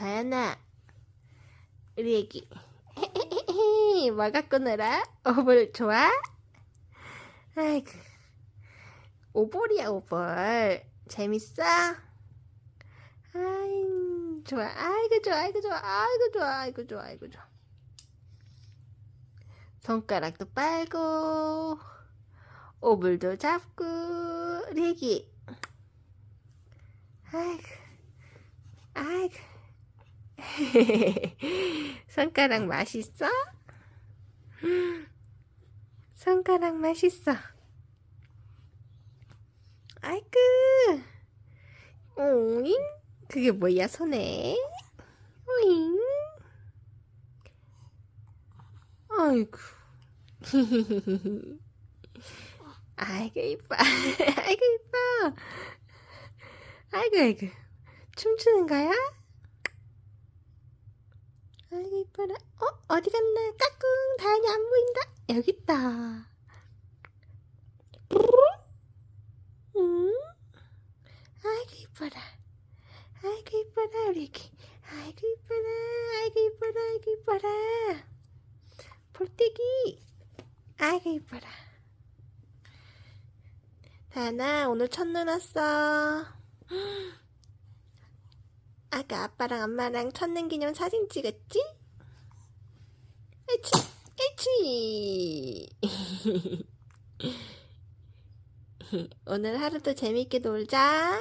다현아, 우리 애기. 뭐 갖고 놀아? 오볼 좋아? 아이고, 오볼이야, 오볼. 재밌어? 아이, 좋아. 아이고, 좋아, 아이고, 좋아, 아이고, 좋아, 아이고, 좋아, 아이고, 좋아. 손가락도 빨고, 오불도 잡고, 우리 애기. 아이고, 아이고. 손가락 맛있어? 손가락 맛있어. 아이고. 오잉? 그게 뭐야, 손에? 오잉? 아이고. 아이고, 이뻐. 아이고, 이뻐. 아이고, 아이고. 춤추는 거야? 이뻐라. 어? 어디 갔나? 까꿍. 다현이 안 보인다. 여기 있다. 응? 아이고, 이뻐라. 아이고, 이뻐라, 우리 애기. 아이고, 이뻐라. 아이고, 이뻐라. 아이고, 이뻐라. 볼때기. 아이고, 이뻐라. 다현아, 오늘 첫눈 왔어. 아까 아빠랑 엄마랑 첫눈 기념 사진 찍었지? 에치. 오늘 하루도 재밌게 놀자.